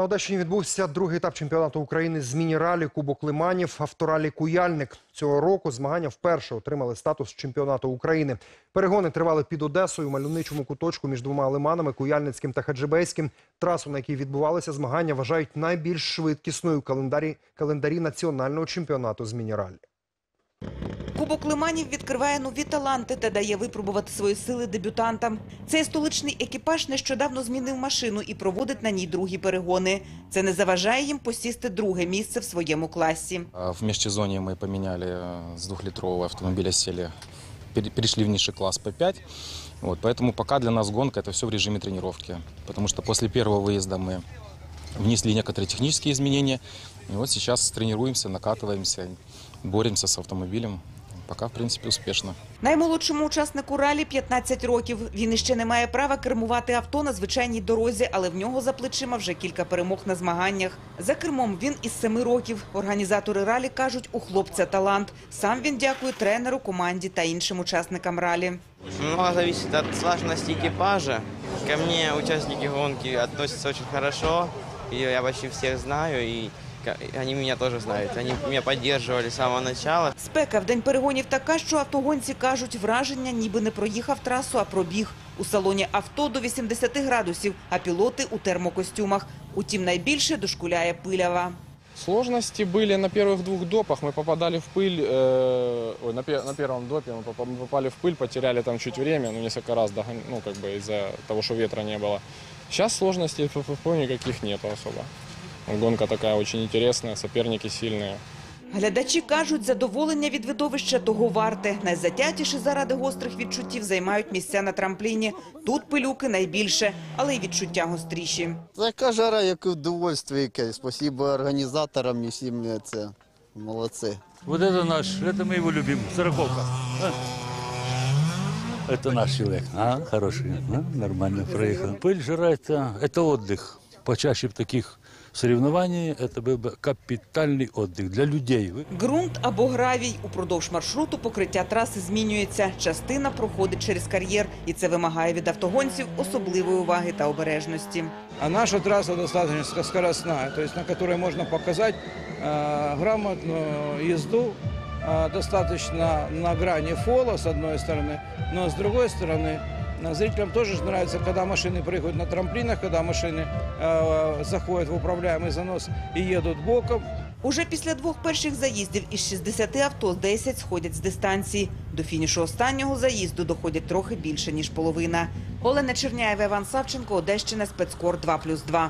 На Одещині відбувся другий етап чемпіонату України з міні-ралі Кубок Лиманів Авторалі Куяльник. Цього року змагання вперше отримали статус чемпіонату України. Перегони тривали під Одесою у мальовничому куточку між двома лиманами Куяльницьким та Хаджибейським. Трасу, на якій відбувалися змагання, вважають найбільш швидкісною календарі, календарі національного чемпіонату з міні-ралі. Кубок Лиманів відкриває нові таланти та дає випробувати свої сили дебютантам. Цей столичний екіпаж нещодавно змінив машину і проводить на ній другі перегони. Це не заважає їм посісти друге місце в своєму класі. А В межсезонье мы поменяли э, с двухлитрового автомобиля, сели, пере- перешли в низший класс P5. Вот, поэтому пока для нас гонка это все в режиме тренировки. Потому что после первого выезда мы внесли некоторые технические изменения. И вот сейчас тренируемся, накатываемся, боремся с автомобилем. Пока, в принципе, успешно. Наймолодшому учаснику ралі 15 років. Він іще не має права кермувати авто на звичайній дорозі, але в нього за плечима вже кілька перемог на змаганнях. За кермом він із 7 років. Організатори ралі кажуть, у хлопця талант. Сам він дякує тренеру, команді та іншим учасникам ралі. Много зависит от слаженности экипажа. Ко мне участники гонки относятся очень хорошо. Я почти всех знаю, и они меня тоже знают. Они меня поддерживали с самого начала. Спека в день перегонів така, що автогонці кажуть, враження ніби не проїхав трасу, а пробіг. У салоні авто до 80 градусів, а пілоти у термокостюмах. Утім, найбільше дошкуляє пилява. Сложности были на первых двух допах. Мы попадали в пыль, э, ой, на, пе- на первом допе мы попа- мы попали в пыль, потеряли там чуть время, ну, несколько раз, догон- ну, как бы из-за того, что ветра не было. Сейчас сложностей по ФФП никаких нету особо. Гонка такая очень интересная, соперники сильные. Глядачі кажуть, задоволення від видовища того варте. Найзатятіші заради гострих відчуттів займають місця на трампліні. Тут пилюки найбільше, але й відчуття гостріші. Така жара, як і удовольствие якесь. Спасибо організаторам і всім це. Молодці. Вот это наш, это мы его любим, сороковка. А? Это наш человек, а, хороший, а? нормально проехал. Пыль, жара, это, это отдых. Почаще в таких соревнований это был бы капитальный отдых для людей. Вы- Ґрунт або гравій. Упродовж маршруту покриття траси змінюється. Частина проходить через кар'єр, і це вимагає від автогонців особливої уваги та обережності. А наша трасса достаточно скоростная, то есть на которой можно показать э, грамотную езду, э, достаточно на грани фола с одной стороны, но с другой стороны э, зрителям тоже ж нравится, когда машины прыгают на трамплинах, когда машины э, заходят в управляемый занос и едут боком. Уже після двох перших заїздів із 60 авто 10 сходять з дистанції. До фінішу останнього заїзду доходять трохи більше, ніж половина. Олена Черняєва, Іван Савченко, Одещина, спецкор 2+,2.